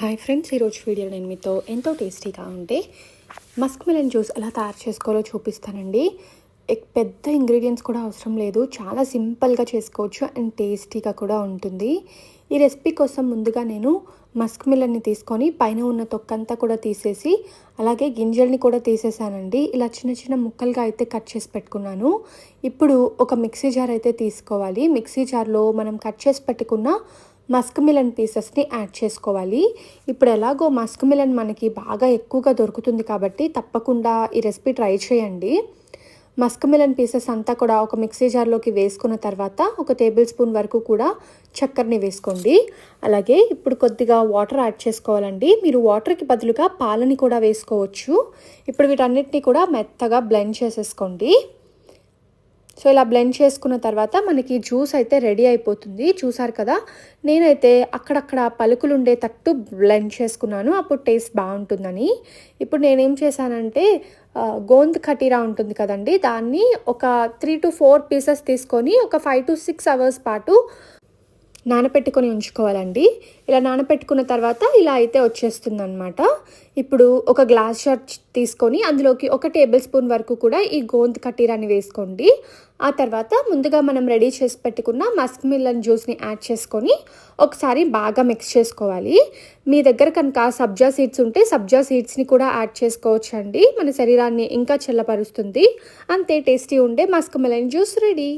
Hi friends ఈరోజు video నేను మీతో ఎంతో టేస్టీగా ఉంటే మస్క్ మిలన్ జ్యూస్ ఎలా తయారు చేసుకోవాలో చూపిస్తానండి. పెద్ద ఇంగ్రీడియంట్స్ కూడా అవసరం లేదు చాలా సింపుల్గా చేసుకోవచ్చు అండ్ టేస్టీగా కూడా ఉంటుంది. ఈ రెసిపీ కోసం ముందుగా నేను మస్క్ మిలన్ని తీసుకొని పైన ఉన్న తొక్కంతా కూడా తీసేసి అలాగే గింజల్ని కూడా తీసేసానండి. ఇలా చిన్న చిన్న ముక్కలుగా అయితే కట్ చేసి పెట్టుకున్నాను. ఇప్పుడు ఒక మిక్సీ జార్ అయితే తీసుకోవాలి. మిక్సీ జార్లో మనం కట్ చేసి పెట్టుకున్న మస్క్ మిలన్ పీసెస్ని యాడ్ చేసుకోవాలి. ఇప్పుడు ఎలాగో మస్క్ మిలన్ మనకి బాగా ఎక్కువగా దొరుకుతుంది కాబట్టి తప్పకుండా ఈ రెసిపీ ట్రై చేయండి. మస్క్ మిలన్ పీసెస్ అంతా కూడా ఒక మిక్సీ జార్లోకి వేసుకున్న తర్వాత ఒక టేబుల్ స్పూన్ వరకు కూడా చక్కెరని వేసుకోండి. అలాగే ఇప్పుడు కొద్దిగా వాటర్ యాడ్ చేసుకోవాలండి. మీరు వాటర్కి బదులుగా పాలని కూడా వేసుకోవచ్చు. ఇప్పుడు వీటన్నిటిని కూడా మెత్తగా బ్లెండ్ చేసేసుకోండి. సో ఇలా బ్లెండ్ చేసుకున్న తర్వాత మనకి జ్యూస్ అయితే రెడీ అయిపోతుంది. చూసారు కదా? నేనైతే అక్కడక్కడ పలుకులు ఉండేటట్టు బ్లెండ్ చేసుకున్నాను. అప్పుడు టేస్ట్ బాగుంటుందని. ఇప్పుడు నేనేం చేశానంటే గోంద్ కటీరా ఉంటుంది కదండి? దాన్ని ఒక త్రీ టు ఫోర్ పీసెస్ తీసుకొని ఒక ఫైవ్ టు సిక్స్ అవర్స్ పాటు నానపెట్టుకొని ఉంచుకోవాలండి. ఇలా నానపెట్టుకున్న తర్వాత ఇలా అయితే వచ్చేస్తుంది అనమాట ఇప్పుడు ఒక గ్లాస్ షాట్ తీసుకొని అందులోకి ఒక టేబుల్ స్పూన్ వరకు కూడా ఈ గోంద్ కటీరాని వేసుకోండి. ఆ తర్వాత ముందుగా మనం రెడీ చేసి పెట్టుకున్న మస్క్ మిల్లన్ జ్యూస్ని యాడ్ చేసుకొని ఒకసారి బాగా మిక్స్ చేసుకోవాలి. మీ దగ్గర కనుక సబ్జా సీడ్స్ ఉంటే సబ్జా సీడ్స్ని కూడా యాడ్ చేసుకోవచ్చు అండి మన శరీరాన్ని ఇంకా చల్లపరుస్తుంది. అంతే టేస్టీ ఉండే మస్క్ మిలన్ జ్యూస్ రెడీ.